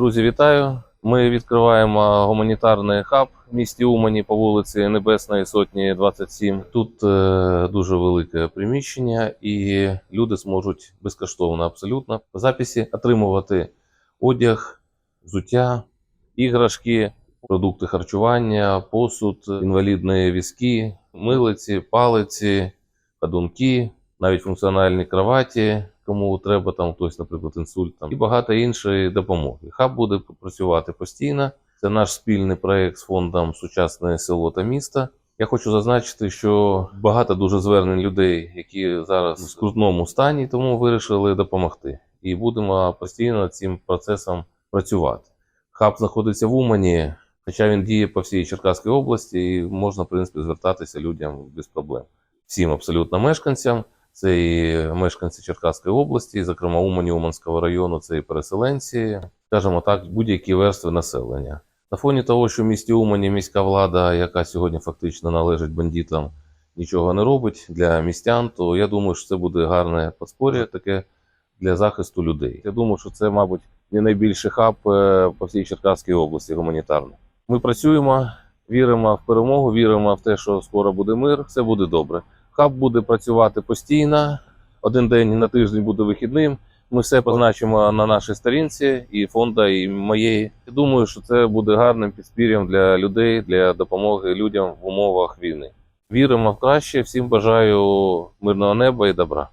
Друзі, вітаю! Ми відкриваємо гуманітарний хаб в місті Умані по вулиці Небесної Сотні 27. Тут е, дуже велике приміщення, і люди зможуть безкоштовно абсолютно по записі отримувати одяг, взуття, іграшки, продукти харчування, посуд, інвалідні візки, милиці, палиці, ходунки, навіть функціональні кроваті, кому треба там хтось, наприклад, інсульт там, і багато іншої допомоги. Хаб буде працювати постійно. Це наш спільний проект з фондом Сучасне село та місто. Я хочу зазначити, що багато дуже звернень людей, які зараз в скрутному стані, тому вирішили допомогти. І будемо постійно цим процесом працювати. Хаб знаходиться в Умані, хоча він діє по всій Черкаській області, і можна, в принципі, звертатися людям без проблем. Всім абсолютно мешканцям. Це і мешканці Черкаської області, зокрема Умані, Уманського району, це і переселенці, скажімо так, будь-які верстви населення. На фоні того, що в місті Умані міська влада, яка сьогодні фактично належить бандитам, нічого не робить для містян, то я думаю, що це буде гарне подспор'я таке для захисту людей. Я думаю, що це, мабуть, не найбільший хаб е, по всій Черкаській області гуманітарний. Ми працюємо, віримо в перемогу, віримо в те, що скоро буде мир, все буде добре. Хаб буде працювати постійно. Один день на тиждень буде вихідним. Ми все позначимо на нашій сторінці і фонда, і моєї. Я думаю, що це буде гарним підспір'ям для людей, для допомоги людям в умовах війни. Віримо в краще. Всім бажаю мирного неба і добра.